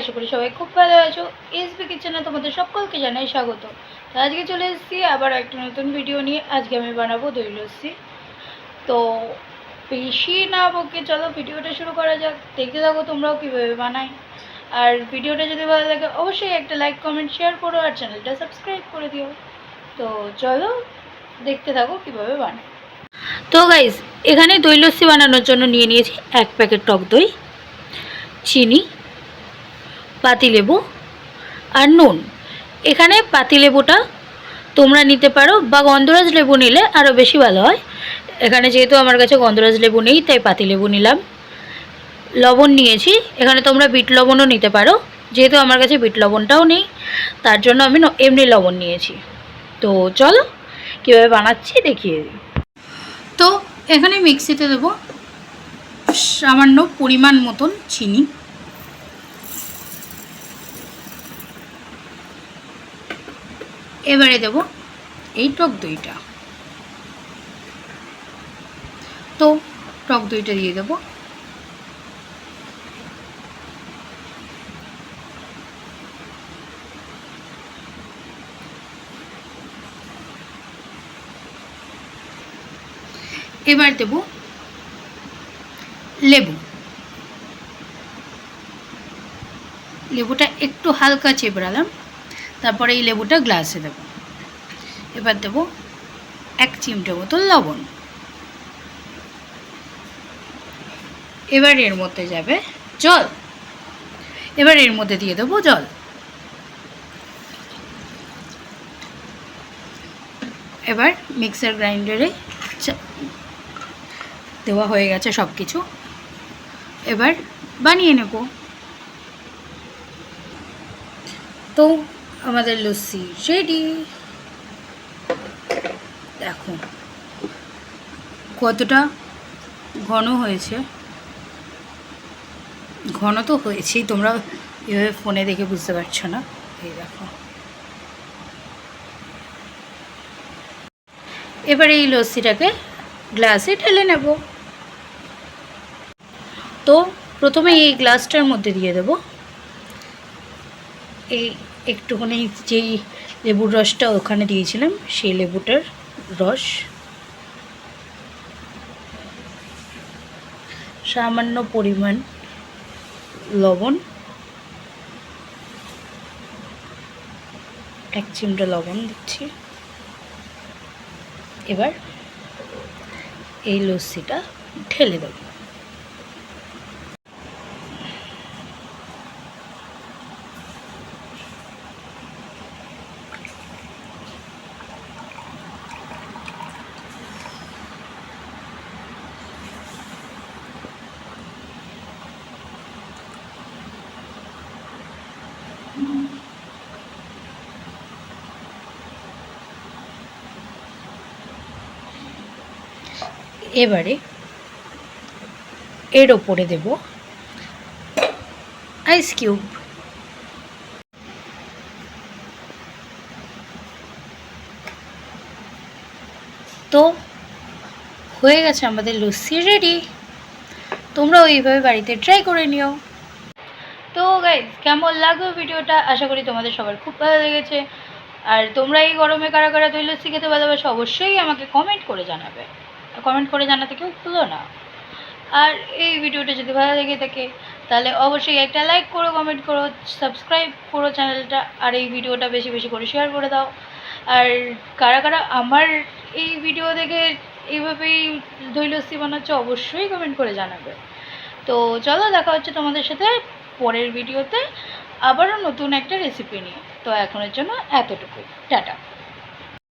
আশা করি সবাই খুব ভালো আছো। এসবি কিচেনে তোমাদের সকলকে জানাই স্বাগত। তো আজকে চলে এসেছি আবার একটা নতুন ভিডিও নিয়ে। আজকে আমি বানাবো দই লস্যি। তো বেশি না বকে চলো ভিডিওটা শুরু করা যাক। দেখতে থাকো তোমরাও কীভাবে বানাই। আর ভিডিওটা যদি ভালো লাগে, অবশ্যই একটা লাইক কমেন্ট শেয়ার করো আর চ্যানেলটা সাবস্ক্রাইব করে দিও। তো চলো দেখতে থাকো কীভাবে বানাই। তো গাইজ এখানে দই লস্যি বানানোর জন্য নিয়ে নিয়েছি এক প্যাকেট টক দই, চিনি পাতিলেবু আর নুন। এখানে পাতিলেবুটা তোমরা নিতে পারো বা গন্ধরাজ লেবু নিলে আরও বেশি ভালো হয়। এখানে যেহেতু আমার কাছে গন্ধরাজ লেবু নেই, তাই পাতিলেবু নিলাম। লবণ নিয়েছি। এখানে তোমরা বিট লবণও নিতে পারো। যেহেতু আমার কাছে বিট লবণটাও নেই, তার জন্য আমি এমনি লবণ নিয়েছি। তো চলো, কীভাবে বানাচ্ছি দেখিয়ে দিই। তো এখানে মিক্সিতে দেবো সামান্য পরিমাণ মতন চিনি। এবারে দেব এই টক দইটা। তো টক দইটা দিয়ে দেবো। এবার দেব লেবু। লেবুটা একটু হালকা চেপড়ালাম। তারপরে এই লেবুটা গ্লাসে দেব। এবার দেব এক চিমটে বোতল লবণ। এবার এর মধ্যে যাবে জল। এবার এর মধ্যে দিয়ে দেবো জল। এবার মিক্সার গ্রাইন্ডারে দেওয়া হয়ে গেছে সব কিছু এবার বানিয়ে নেব। তো আমাদের লস্যি রেডি দেখো, কতটা ঘন হয়েছে। ঘন তো হয়েছেই, তোমরা এভাবে ফোনে দেখে বুঝতে পারছ না। এই দেখো। এবার এই লস্যিটাকে গ্লাসে ঢেলে নেব। তো প্রথমে এই গ্লাসটার মধ্যে দিয়ে দেব এই একটুখানি যেই লেবুর রসটা ওখানে দিয়েছিলাম, সেই লেবুটার রস। সামান্য পরিমাণ লবণ, এক চিমটা লবণ দিচ্ছি। এবার এই লস্যিটা ঢেলে দেব। এবারে এর ওপরে দেব আইস কিউব তো, হয়ে গেছে আমাদের লস্যি রেডি তোমরা ওইভাবে বাড়িতে ট্রাই করে নিও। তো গাইজ কেমন লাগল ভিডিওটা আশা করি তোমাদের সবার খুব ভালো লেগেছে। আর তোমরা এই গরমে কারা কারা লস্যি খেতে ভালোবাসো, অবশ্যই আমাকে কমেন্ট করে জানাবে। কমেন্ট করে জানাতে কেউ ভুলো না। আর এই ভিডিওটা যদি ভালো লেগে থাকে, তাহলে অবশ্যই একটা লাইক করো কমেন্ট করো সাবস্ক্রাইব করো চ্যানেলটা আর এই ভিডিওটা বেশি বেশি করে শেয়ার করে দাও। আর কারা কারা আমার এই ভিডিও দেখে এইভাবেই দই লস্যি বানাচ্ছে, অবশ্যই কমেন্ট করে জানাবে। তো চলো, দেখা হচ্ছে তোমাদের সাথে পরের ভিডিওতে আবারও নতুন একটা রেসিপি নিয়ে। তো এখনের জন্য এতটুকুই। টাটা।